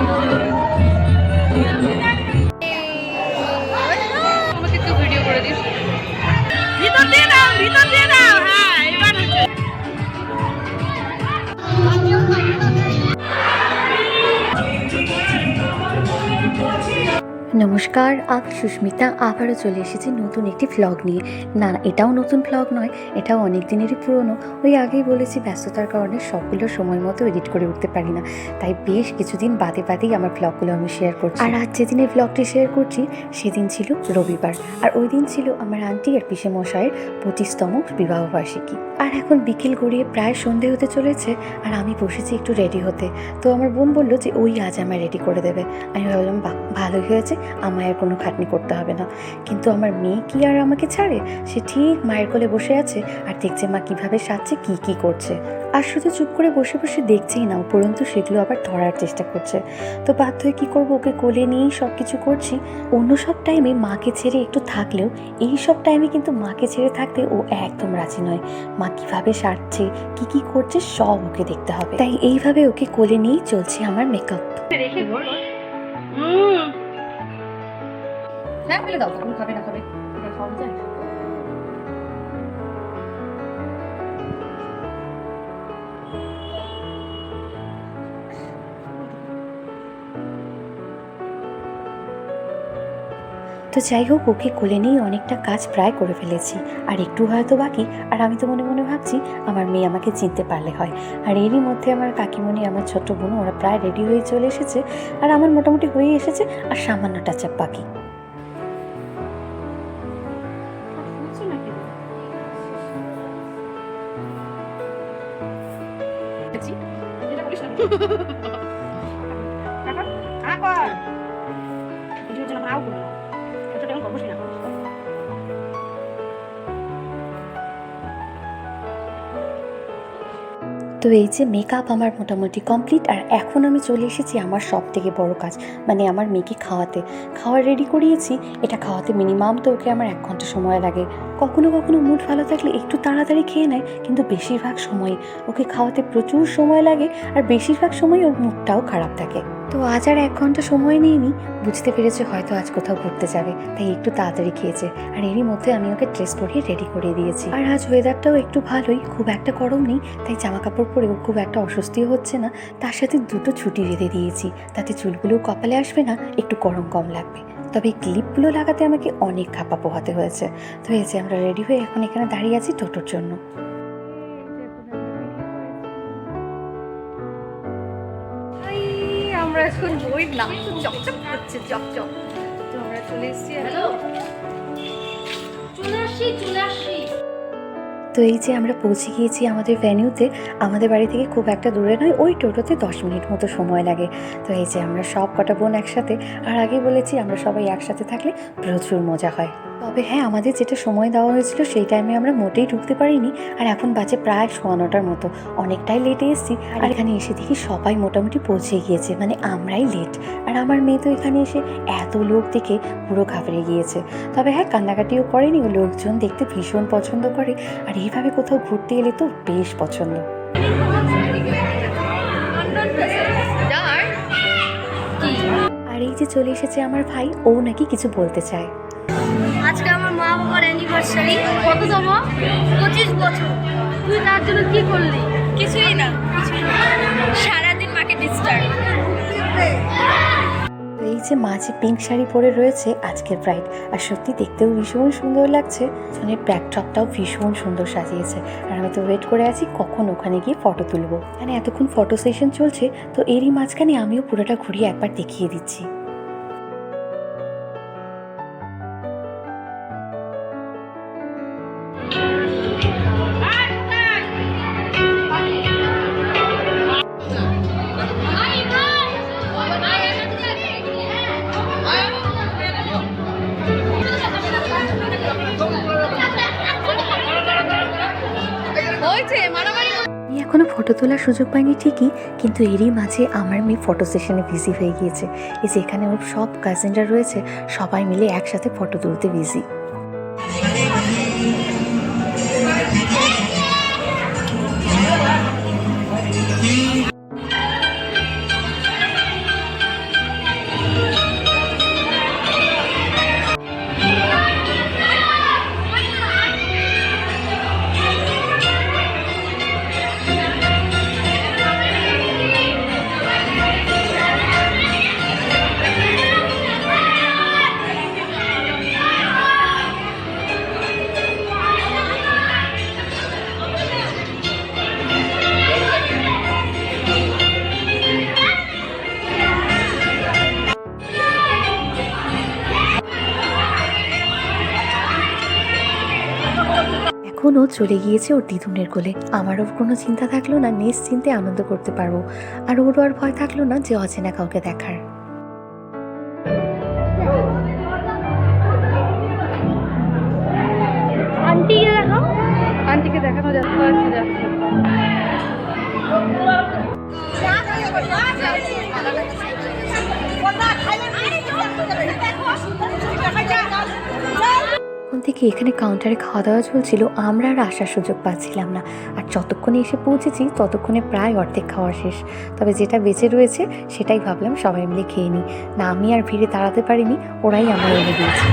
আমাকে নমস্কার আমি সুস্মিতা আবারও চলে এসেছি নতুন একটি ভ্লগ নিয়ে। না, এটাও নতুন ভ্লগ নয়, এটাও অনেক দিনেরই পুরনো। ওই আগেই বলেছি ব্যস্ততার কারণে সবগুলো সময় মতো এডিট করে উঠতে পারি না। তাই বেশ কিছুদিন বাদে বাদেই আমার ভ্লগগুলো আমি শেয়ার করছি। আর আজ যেদিনে ভ্লগটি শেয়ার করছি, সেদিন ছিল রবিবার। আর ওই দিন ছিল আমার আন্টি আর পিসে মশাইয়ের পঁচিশতম বিবাহবার্ষিকী। আর এখন বিকেল গড়িয়ে প্রায় সন্ধে হতে চলেছে, আর আমি বসেছি একটু রেডি হতে। তো আমার বোন বলল যে, ওই আজ আমায় রেডি করে দেবে। আমি ভাবলাম, বাহ, ভালোই হয়েছে। আমায় কোনো খাটনি করতে হবে না। কিন্তু আমার মেয়ে কি আর আমাকে ছাড়ে? সে ঠিক মায়ের কোলে বসে আছে আর দেখছে মা কীভাবে সাজছে কি কি করছে। আর শুধু চুপ করে বসে বসে দেখছেই না উপরন্তু সেগুলো আবার ধরার চেষ্টা করছে। তো বাধ্য হয়ে কী করব? ওকে কোলে নিয়েই সব কিছু করছি। অন্য সব টাইমে মাকে ছেড়ে একটু থাকলেও এই সব টাইমে কিন্তু মাকে ছেড়ে থাকতে ও একদম রাজি নয়। মা কীভাবে সারছে কি কি করছে সব ওকে দেখতে হবে। তাই এইভাবে ওকে কোলে নিয়েই চলছে আমার মেকআপ রেখে বল হুম। হ্যাঁ ফেলে দাও। তখন খাবে না, খাবে। তো যাই হোক, ওকে কোলে নিয়ে অনেকটা কাজ প্রায় করে ফেলেছি। আর একটু হয়তো বাকি। আর আমি তো মনে মনে ভাবছি, আমার মেয়ে আমাকে চিনতে পারলে হয়। আর এরই মধ্যে আমার কাকিমণি, আমার ছোট্ট বোন ওরা প্রায় রেডি হয়ে চলে এসেছে। আর আমার মোটামুটি হয়ে এসেছে, আর সামান্য টাচ আপ বাকি। এটা বলিস না কাকা তো এই যে মেকআপ আমার মোটামুটি কমপ্লিট আর এখন আমি চলে এসেছি আমার সব থেকে বড়ো কাজ মানে আমার মেয়েকে খাওয়াতে। খাওয়া রেডি করিয়েছি, এটা খাওয়াতে মিনিমাম তো ওকে আমার এক ঘণ্টা সময় লাগে। কখনো কখনো মুড ভালো থাকলে একটু তাড়াতাড়ি খেয়ে নেয়, কিন্তু বেশিরভাগ সময় ওকে খাওয়াতে প্রচুর সময় লাগে, আর বেশিরভাগ সময় ওর মুডটাও খারাপ থাকে। তো আজ আর এক ঘণ্টা সময় নিইনি। বুঝতে পেরেছে হয়তো আজ কোথাও ঘুরতে যাবে, তাই একটু তাড়াতাড়ি খেয়েছে। আর এরই মধ্যে আমি ওকে ড্রেস পরিয়ে রেডি করে দিয়েছি। আর আজ ওয়েদারটাও একটু ভালোই, খুব একটা গরম নেই, তাই জামা কাপড় পরেও খুব একটা অস্বস্তি হচ্ছে না। তার সাথে দুটো ছুটি বেঁধে দিয়েছি, তাতে চুলগুলোও কপালে আসবে না, একটু গরম কম লাগবে। তবে ক্লিপগুলো লাগাতে আমাকে অনেক খাপা পোহাতে হয়েছে। তো এই যে আমরা রেডি হয়ে এখন এখানে দাঁড়িয়ে আছি টোটোর জন্য। আমরা এখন বইলাম চকচক করছে চকচক। তো আমরা চলে এসেছি হ্যালো। চলে আসি চলে আসি। তো এই যে আমরা পৌঁছে গিয়েছি আমাদের ভ্যানিউতে আমাদের বাড়ি থেকে খুব একটা দূরে নয় ওই টোটোতে দশ মিনিট মতো সময় লাগে। তো এই যে আমরা সব কটা বোন একসাথে আর আগে বলেছি আমরা সবাই একসাথে থাকলে প্রচুর মজা হয়। তবে হ্যাঁ আমাদের যেটা সময় দেওয়া হয়েছিল সেই টাইমে আমরা মোটেই ঢুকতে পারিনি। আর এখন বাজে প্রায় সোয়া নটার মতো। অনেকটাই লেটে এসেছি। আর এখানে এসে দেখি সবাই মোটামুটি পৌঁছে গিয়েছে। মানে আমরাই লেট আর আমার মেয়ে তো এখানে এসে এত লোক দেখে পুরো ঘাবড়ে গিয়েছে। তবে হ্যাঁ কান্নাকাটিও করেনি। ও লোকজন দেখতে ভীষণ পছন্দ করে। আর এইভাবে কোথাও ঘুরতে এলে তো বেশ পছন্দ। আর এই যে চলে এসেছে আমার ভাই ও নাকি কিছু বলতে চায়। আজকে আমার মা বাবার অ্যানিভার্সারি কত জমা পঁচিশ বছর। তুই তার জন্য কি করলি? কিছুই না সারাদিন মাকে ডিস্টার্ব এই যে মাঝে পিঙ্ক শাড়ি পরে রয়েছে, আজকের ব্রাইড আর সত্যি দেখতেও ভীষণ সুন্দর লাগছে। ফোনের ব্যাকড্রপটাও ভীষণ সুন্দর সাজিয়েছে। আর আমি তো ওয়েট করে আছি কখন ওখানে গিয়ে ফটো তুলবো। মানে এতক্ষণ ফটো সেশন চলছে, তো এরই মাঝখানে আমিও পুরোটা ঘুরিয়ে একবার দেখিয়ে দিচ্ছি। ফটো তোলার সুযোগ পাইনি ঠিকই, কিন্তু এরই মাঝে আমার মেয়ে ফটো সেশনে বিজি হয়ে গিয়েছে। এই যে এখানে ওর সব কাজিনরা রয়েছে, সবাই মিলে একসাথে ফটো তুলতে বিজি তখন চলে গিয়েছে ওর দিদুনের কোলে। আমারও কোনো চিন্তা থাকল না নিশ্চিন্তে আনন্দ করতে পারব। আর ওরও আর ভয় থাকল না যে অচেনা কাউকে দেখার। আন্টি দেখাও। আন্টিকে দেখানো যাচ্ছে যাচ্ছে যাচ্ছে। থেকে এখানে কাউন্টারে খাওয়া দাওয়া চলছিল, আমরা আর আসার সুযোগ পাচ্ছিলাম না। আর যতক্ষণে এসে পৌঁছেছি, ততক্ষণে প্রায় অর্ধেক খাওয়া শেষ। তবে যেটা বেঁচে রয়েছে, সেটাই ভাবলাম সবাই মিলে খেয়ে নিই। না আমি আর ভিড়ে দাঁড়াতে পারিনি, ওরাই আমার এনে দিয়েছে।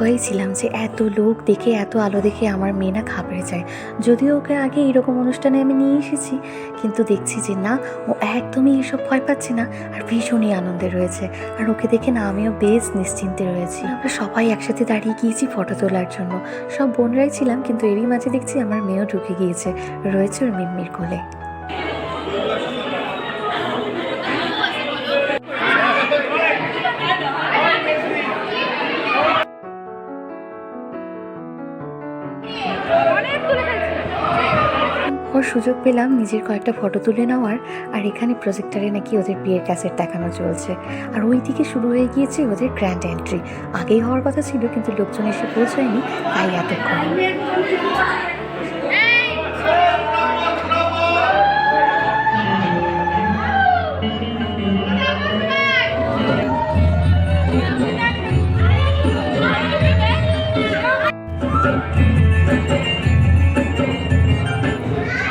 ভয়ে ছিলাম যে এত লোক দেখে, এত আলো দেখে আমার মেয়ে না ঘাবড়ে যায়। যদিও ওকে আগে এরকম অনুষ্ঠানে আমি নিয়ে এসেছি, কিন্তু দেখছি যে না, ও একদমই এসব ভয় পাচ্ছে না আর ভীষণই আনন্দে রয়েছে। আর ওকে দেখে না, আমিও বেশ নিশ্চিন্তে রয়েছি। আমরা সবাই একসাথে দাঁড়িয়ে গিয়েছি ফটো তোলার জন্য। সব বোনরাই ছিলাম, কিন্তু এরই মাঝে দেখছি আমার মেয়েও ঢুকে গিয়েছে, রয়েছে ওর মিম্মির কোলে। ওর সুযোগ পেলাম নিজের কয়েকটা ফটো তুলে নেওয়ার, আর এখানে প্রজেক্টারে নাকি ওদের বিয়ের ক্যাসেট দেখানো চলছে। আর ওই দিকে শুরু হয়ে গিয়েছে ওদের গ্র্যান্ড এন্ট্রি আগেই হওয়ার কথা ছিল, কিন্তু লোকজন এসে পৌঁছায়নি, তাই এতক্ষণ।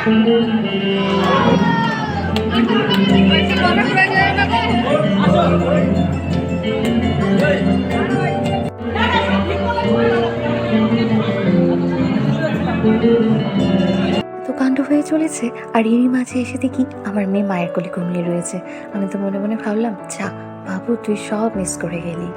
তো কাণ্ড হয়ে চলেছে, আর এরই মাঝে এসে দেখি আমার মেয়ে মায়ের কোলে ঘুমিয়ে রয়েছে। আমি তো মনে মনে ভাবলাম, যা বাবু, তুই সব মিস করে গেলি।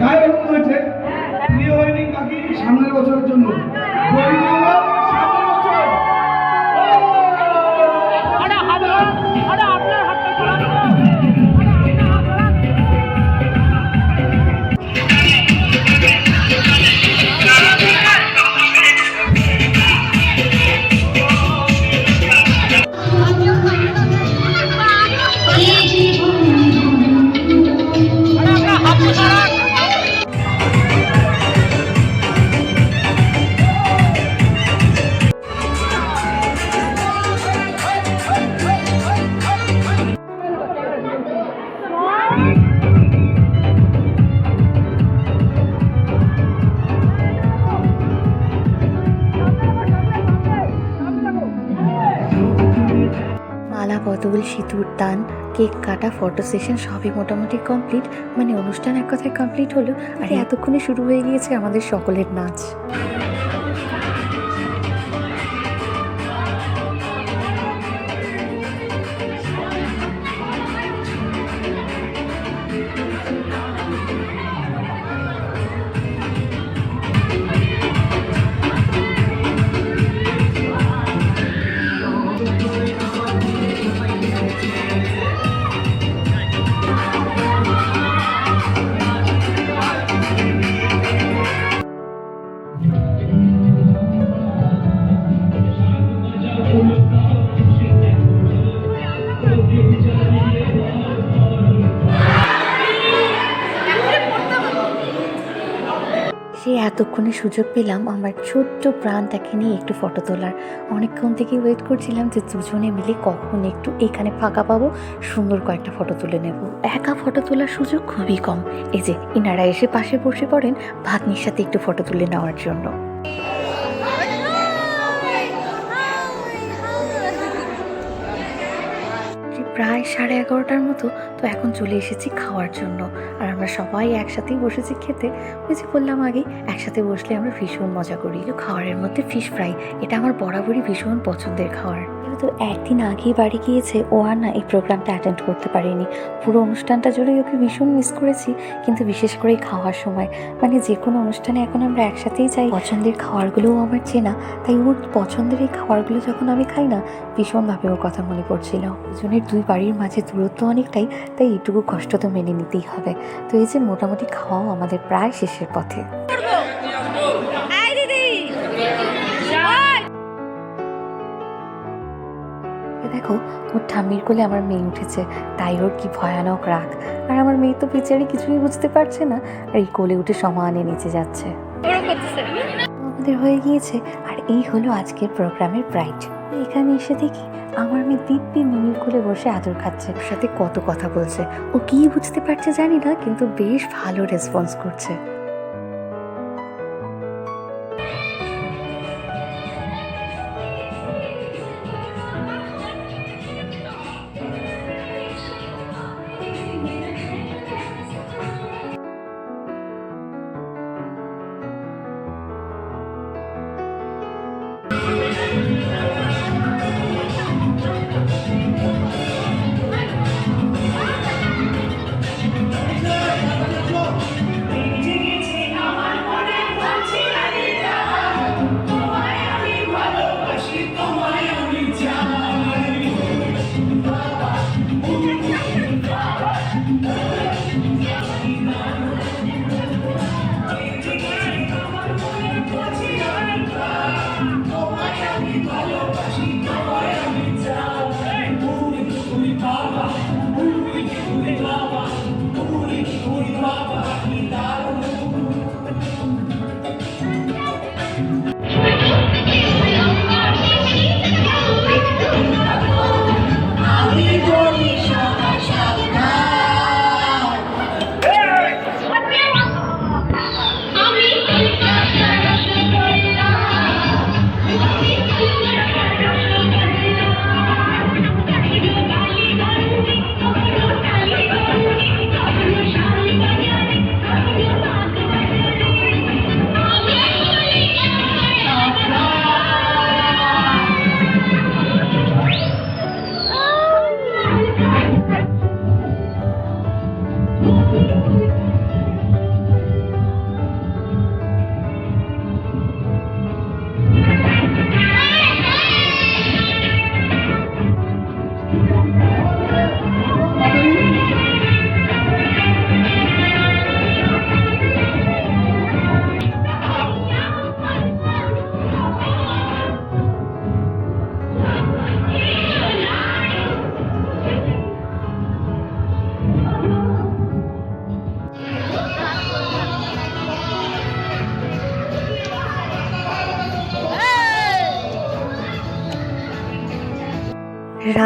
গায়ে হলুদ হয়েছে হয়নি বাকি সামনের বছরের জন্য। কেক কাটা ফটো সেশন সবই মোটামুটি কমপ্লিট মানে অনুষ্ঠান এক কথায় কমপ্লিট হলো। আর এতক্ষণে শুরু হয়ে গিয়েছে আমাদের সকলের নাচ। এতক্ষণে সুযোগ পেলাম আমার ছোট্ট প্রাণটাকে নিয়ে একটু ফটো তোলার। অনেকক্ষণ থেকে ওয়েট করছিলাম যে দুজনে মিলে কখন একটু এখানে ফাঁকা পাবো, সুন্দর কয়েকটা ফটো তুলে নেব। একা ফটো তোলার সুযোগ খুবই কম। এই যে, ইনারা এসে পাশে বসে পড়েন ভাগ্নির সাথে একটু ফটো তুলে নেওয়ার জন্য। প্রায় সাড়ে এগারোটার মতো তো এখন চলে এসেছি খাওয়ার জন্য। আর আমরা সবাই একসাথেই বসেছি খেতে। ওই যে বললাম আগে, একসাথে বসলে আমরা ভীষণ মজা করি। খাওয়ারের মধ্যে ফিশ ফ্রাই এটা আমার বরাবরই ভীষণ পছন্দের খাওয়ার তো একদিন আগেই বাড়ি গিয়েছে। ও আর না এই প্রোগ্রামটা অ্যাটেন্ড করতে পারেনি। পুরো অনুষ্ঠানটা জুড়েই ওকে ভীষণ মিস করেছি। কিন্তু বিশেষ করে খাওয়ার সময় মানে যে কোনো অনুষ্ঠানে এখন আমরা একসাথেই যাই। পছন্দের খাবারগুলোও আমার চেনা, তাই ওর পছন্দের এই খাওয়ারগুলো যখন আমি খাই না, ভীষণভাবে ওর কথা মনে পড়ছিল। দুজনের দুই বাড়ির মাঝে দূরত্ব অনেকটাই তাই এইটুকু কষ্ট তো মেনে নিতেই হবে। তো এই যে মোটামুটি খাওয়াও আমাদের প্রায় শেষের পথে। দেখো ওর ঠাম্মির কোলে আমার মেয়ে উঠেছে। তাই ওর কি ভয়ানক রাগ। আর আমার মেয়ে তো বেচারি কিছুই বুঝতে পারছে না। আর এই কোলে উঠে সমানে নিচে যাচ্ছে। আমাদের হয়ে গিয়েছে। আর এই হলো আজকের প্রোগ্রামের ব্রাইট। এখানে এসে দেখি আমার মেয়ে দিব্যি মিমির কোলে বসে আদর খাচ্ছে। সাথে কত কথা বলছে। ও কি বুঝতে পারছে জানি না, কিন্তু বেশ ভালো রেসপন্স করছে।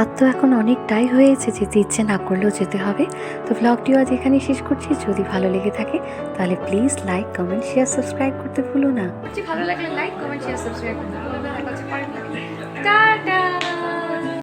রাত তো এখন অনেকটাই হয়েছে যেতে ইচ্ছে না করলেও যেতে হবে। তো ব্লগটিও আজ এখানে শেষ করছি। যদি ভালো লেগে থাকে, তাহলে please like comment share subscribe করতে ভুলো না। ভালো লাগলে লাইক কমেন্ট শেয়ার সাবস্ক্রাইব করতে ভুলবেন না।